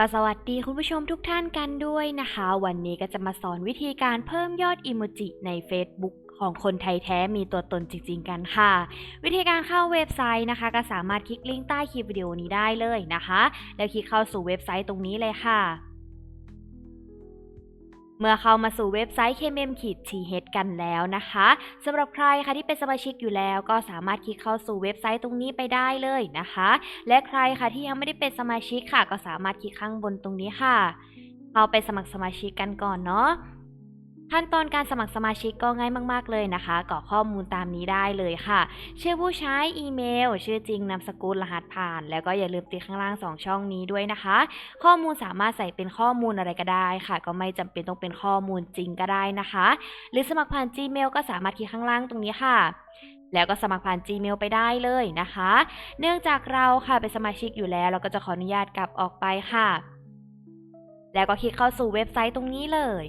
ก็สวัสดีคุณผู้ชมทุกท่านกันด้วยนะคะ วันนี้ก็จะมาสอนวิธีการเพิ่มยอดอิโมจิใน Facebook ของคนไทยแท้มีตัวตนจริง ๆ กันค่ะ วิธีการเข้าเว็บไซต์นะคะ ก็สามารถคลิกลิงก์ใต้คลิปวิดีโอนี้ได้เลยนะคะ แล้วคลิกเข้าสู่เว็บไซต์ตรงนี้เลยค่ะ เมื่อเข้ามาสู่เว็บไซต์ kmm t h กันแล้วนะคะสำหรับใครค่ะที่เป็นสมาชิกอยู่แล้วก็สามารถคลิกเข้าสู่เว็บไซต์ตรงนี้ไปได้เลยนะคะ และใครค่ะที่ยังไม่ได้เป็นสมาชิกค่ะ ก็สามารถคลิกข้างบนตรงนี้ค่ะ เข้าไปสมัครสมาชิกกันก่อนเนาะ ขั้นตอนการสมัครสมาชิกก็ง่ายมาก ๆ เลยนะคะกรอกข้อมูลตามนี้ได้เลยค่ะ ชื่อผู้ใช้อีเมล ชื่อจริงนามสกุลรหัสผ่าน แล้วก็อย่าลืมติดข้างล่าง 2 ช่องนี้ด้วยนะคะ ข้อมูลสามารถใส่เป็นข้อมูลอะไรก็ได้ค่ะ ก็ไม่จำเป็นต้องเป็นข้อมูลจริงก็ได้นะคะ หรือสมัครผ่าน Gmail ก็สามารถคลิกข้างล่างตรงนี้ค่ะแล้วก็สมัครผ่าน Gmail ไปได้เลยนะคะ เนื่องจากเราค่ะเป็นสมาชิกอยู่แล้ว เราก็จะขออนุญาตกลับออกไปค่ะ แล้วก็คลิกเข้าสู่เว็บไซต์ตรงนี้เลย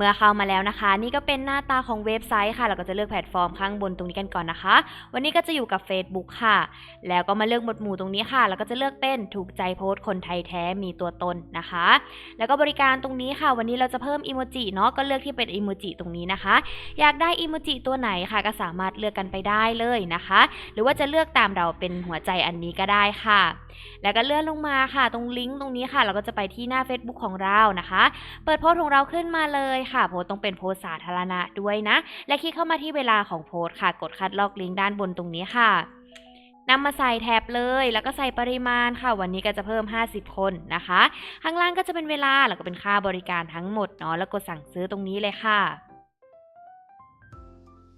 เมื่อเข้ามาแล้วนะคะ นี่ก็เป็นหน้าตาของเว็บไซต์ค่ะ เราก็จะเลือกแพลตฟอร์มข้างบนตรงนี้กันก่อนนะคะ วันนี้ก็จะอยู่กับ Facebook ค่ะ แล้วก็มาเลือกหมวดหมู่ตรงนี้ค่ะ แล้วก็จะเลือกเป็นถูกใจโพสต์คนไทยแท้มีตัวตนนะคะ แล้วก็บริการตรงนี้ค่ะ วันนี้เราจะเพิ่มอีโมจิเนาะก็เลือกที่เป็นอีโมจิตรงนี้นะคะ อยากได้อีโมจิตัวไหนค่ะ ก็สามารถเลือกกันไปได้เลยนะคะ หรือว่าจะเลือกตามเราเป็นหัวใจอันนี้ก็ได้ค่ะ แล้วก็เลื่อนลงมาค่ะ ตรงลิงก์ตรงนี้ค่ะ เราก็จะไปที่หน้า Facebook ของเรานะคะ เปิดโพสต์ของเราขึ้นมาเลยค่ะ โพสต้องเป็นโพสสาธารณะด้วยนะ และคลิกเข้ามาที่เวลาของโพสค่ะ กดคัดลอกลิงก์ด้านบนตรงนี้ค่ะนำมาใส่แท็บเลย แล้วก็ใส่ปริมาณค่ะ วันนี้ก็จะเพิ่ม 50 คนนะคะ ข้างล่างก็จะเป็นเวลาแล้วก็เป็นค่าบริการทั้งหมดเนาะแล้วกดสั่งซื้อตรงนี้เลยค่ะ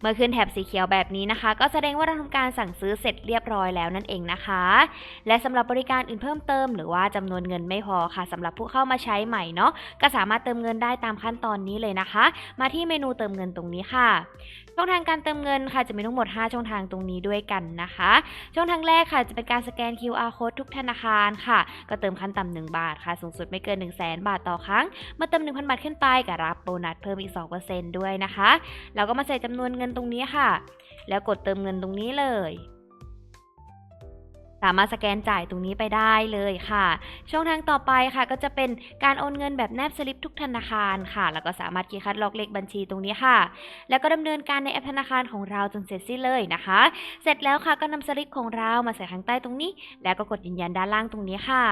เมื่อขึ้นแถบสีเขียวแบบนี้นะคะ ก็แสดงว่าเราทำการสั่งซื้อเสร็จเรียบร้อยแล้วนั่นเองนะคะ และสำหรับบริการอื่นเพิ่มเติม หรือว่าจำนวนเงินไม่พอค่ะสำหรับผู้เข้ามาใช้ใหม่เนาะก็สามารถเติมเงินได้ตามขั้นตอนนี้เลยนะคะ มาที่เมนูเติมเงินตรงนี้ค่ะช่องทางการเติมเงินค่ะจะมีทั้งหมด 5 ช่องทางตรงนี้ด้วยกันนะคะ ช่องทางแรกค่ะจะเป็นการสแกน QR code ทุกธนาคารค่ะ ก็เติมขั้นต่ำ1บาทค่ะ สูงสุดไม่เกิน 1 0 0 0 0 0บาทต่อครั้งเมื่อเติม 1,000 บาทขึ้นไปก็รับโบนัสเพิ่มอีก 2%ด้วยนะคะ แล้วก็มาใส่จำนวนเงินตรงนี้ค่ะ แล้วกดเติมเงินตรงนี้เลย สามารถสแกนจ่ายตรงนี้ไปได้เลยค่ะ ช่องทางต่อไปค่ะก็จะเป็นการโอนเงินแบบแนบสลิปทุกธนาคารค่ะ แล้วก็สามารถคีย์คัดลอกเลขบัญชีตรงนี้ค่ะ แล้วก็ดำเนินการในแอปธนาคารของเราจนเสร็จสิ้นเลยนะคะ เสร็จแล้วค่ะก็นำสลิปของเรามาใส่ข้างใต้ตรงนี้ แล้วก็กดยืนยันด้านล่างตรงนี้ค่ะ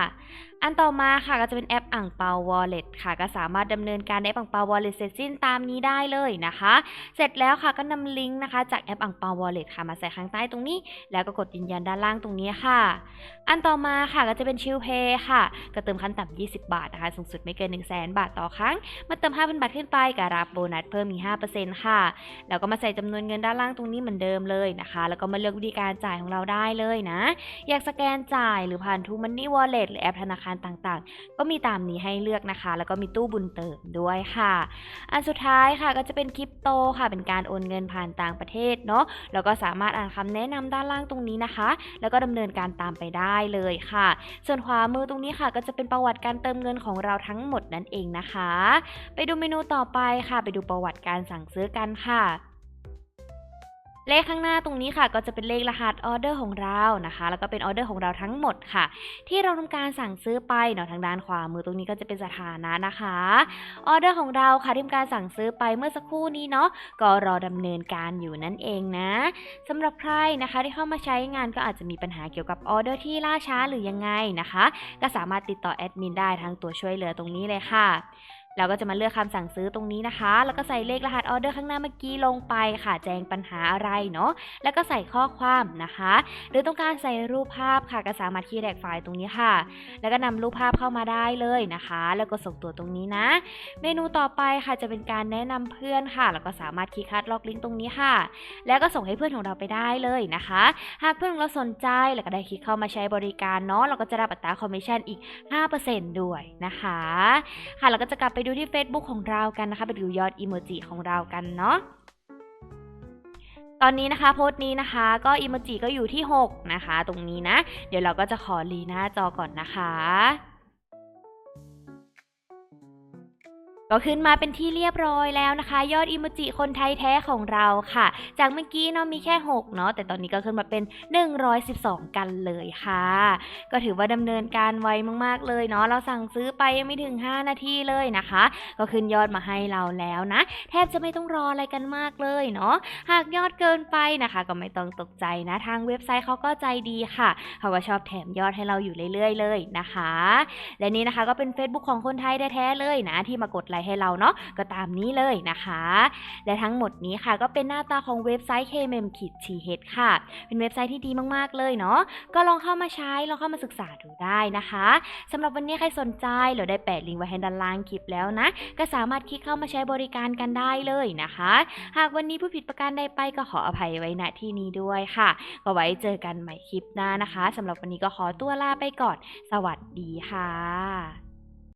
อันต่อมาค่ะก็จะเป็นแอปอ่างเปา Wallet ค่ะ ก็สามารถดำเนินการในแอปอ่างเปา Wallet เสร็จสิ้นตามนี้ได้เลยนะคะ เสร็จแล้วค่ะก็นำลิงก์นะคะ จากแอปอ่างเปา Wallet ค่ะมาใส่ข้างใต้ตรงนี้ แล้วก็กดยืนยันด้านล่างตรงนี้ค่ะอันต่อมาค่ะก็จะเป็นชิลเพย์ค่ะ ก็เติมขั้นต่ำ 20 บาทนะคะ สูงสุดไม่เกิน 1 0 0 0 0 0บาทต่อครั้ง มาเติม 5,000 บาทขึ้นไปก็รับโบนัสเพิ่มอีก5%ค่ะ แล้วก็มาใส่จำนวนเงินด้านล่างตรงนี้เหมือนเดิมเลยนะคะ แล้วก็มาเลือกวิธีการจ่ายของเราได้เลยนะ อยากสแกนจ่ายหรือผ่านทูมันนี่วอลเล็ตหรือแอปธนาคารต่างๆ ก็มีตามนี้ให้เลือกนะคะ แล้วก็มีตู้บุญเติมด้วยค่ะ อันสุดท้ายค่ะก็จะเป็นคริปโตค่ะ เป็นการโอนเงินผ่านต่างประเทศเนาะ แล้วก็สามารถอ่านคำแนะนำด้านล่างตรงนี้นะคะ แล้วก็ดำเนินการตามไปได้เลยค่ะ ส่วนขวามือตรงนี้ค่ะ ก็จะเป็นประวัติการเติมเงินของเราทั้งหมดนั่นเองนะคะ ไปดูเมนูต่อไปค่ะ ไปดูประวัติการสั่งซื้อกันค่ะ เลขข้างหน้าตรงนี้ค่ะ ก็จะเป็นเลขรหัสออเดอร์ของเรานะคะ แล้วก็เป็นออเดอร์ของเราทั้งหมดค่ะ ที่เราทำการสั่งซื้อไปเนาะทางด้านขวามือตรงนี้ก็จะเป็นสถานะนะคะออเดอร์ของเราค่ะที่ทำการสั่งซื้อไปเมื่อสักครู่นี้เนาะก็รอดำเนินการอยู่นั่นเองนะสำหรับใครนะคะที่เข้ามาใช้งานก็อาจจะมีปัญหาเกี่ยวกับออเดอร์ที่ล่าช้าหรือยังไงนะคะ ก็สามารถติดต่อแอดมินได้ทางตัวช่วยเหลือตรงนี้เลยค่ะ เราก็จะมาเลือกคำสั่งซื้อตรงนี้นะคะ แล้วก็ใส่เลขรหัสออเดอร์ข้างหน้าเมื่อกี้ลงไปค่ะ แจ้งปัญหาอะไรเนาะ แล้วก็ใส่ข้อความนะคะ หรือต้องการใส่รูปภาพค่ะก็สามารถคีย์แท็กไฟล์ตรงนี้ค่ะ แล้วก็นำรูปภาพเข้ามาได้เลยนะคะ แล้วก็ส่งตัวตรงนี้นะ เมนูต่อไปค่ะจะเป็นการแนะนำเพื่อนค่ะ แล้วก็สามารถคลิกคัดลอกลิงก์ตรงนี้ค่ะ แล้วก็ส่งให้เพื่อนของเราไปได้เลยนะคะ หากเพื่อนของเราสนใจแล้วก็ได้คลิกเข้ามาใช้บริการเนาะ เราก็จะรับอัตราคอมมิชชั่นอีก 5%ด้วยนะคะ ค่ะเราก็จะกลับไปดูที่ Facebook ของเรากันนะคะ ไปดูยอดอีโมจิของเรากันเนาะตอนนี้นะคะโพสต์นี้นะคะ ก็อีโมจิก็อยู่ที่ 6 นะคะ ตรงนี้นะ เดี๋ยวเราก็จะขอรีหน้าจอก่อนนะคะ ก็ขึ้นมาเป็นที่เรียบร้อยแล้วนะคะ ยอดอิโมจิคนไทยแท้ของเราค่ะ จากเมื่อกี้เนาะมีแค่ 6 เนาะแต่ตอนนี้ก็ขึ้นมาเป็น 112 กันเลยค่ะ ก็ถือว่าดำเนินการไวมากๆเลยเนาะเราสั่งซื้อไปยังไม่ถึง 5 นาทีเลยนะคะ ก็ขึ้นยอดมาให้เราแล้วนะ แทบจะไม่ต้องรออะไรกันมากเลยเนาะหากยอดเกินไปนะคะ ก็ไม่ต้องตกใจนะทางเว็บไซต์เขาก็ใจดีค่ะเขาก็ชอบแถมยอดให้เราอยู่เรื่อยๆ เลยนะคะ และนี่นะคะก็เป็น Facebook ของคนไทยแท้ๆเลยนะที่มากดไลค์ให้เราเนาะก็ตามนี้เลยนะคะ และทั้งหมดนี้ค่ะก็เป็นหน้าตาของเว็บไซต์ KMM ขีด TH ค่ะ เป็นเว็บไซต์ที่ดีมากๆเลยเนาะก็ลองเข้ามาใช้ลองเข้ามาศึกษาดูได้นะคะสำหรับวันนี้ใครสนใจเราได้แปะลิงก์ไว้ให้ด้านล่างคลิปแล้วนะ ก็สามารถคลิกเข้ามาใช้บริการกันได้เลยนะคะ หากวันนี้ผู้ผิดประการใดไปก็ขออภัยไว้ณที่นี้ด้วยค่ะ ก็ไว้เจอกันใหม่คลิปหน้านะคะสำหรับวันนี้ก็ขอตัวลาไปก่อน สวัสดีค่ะ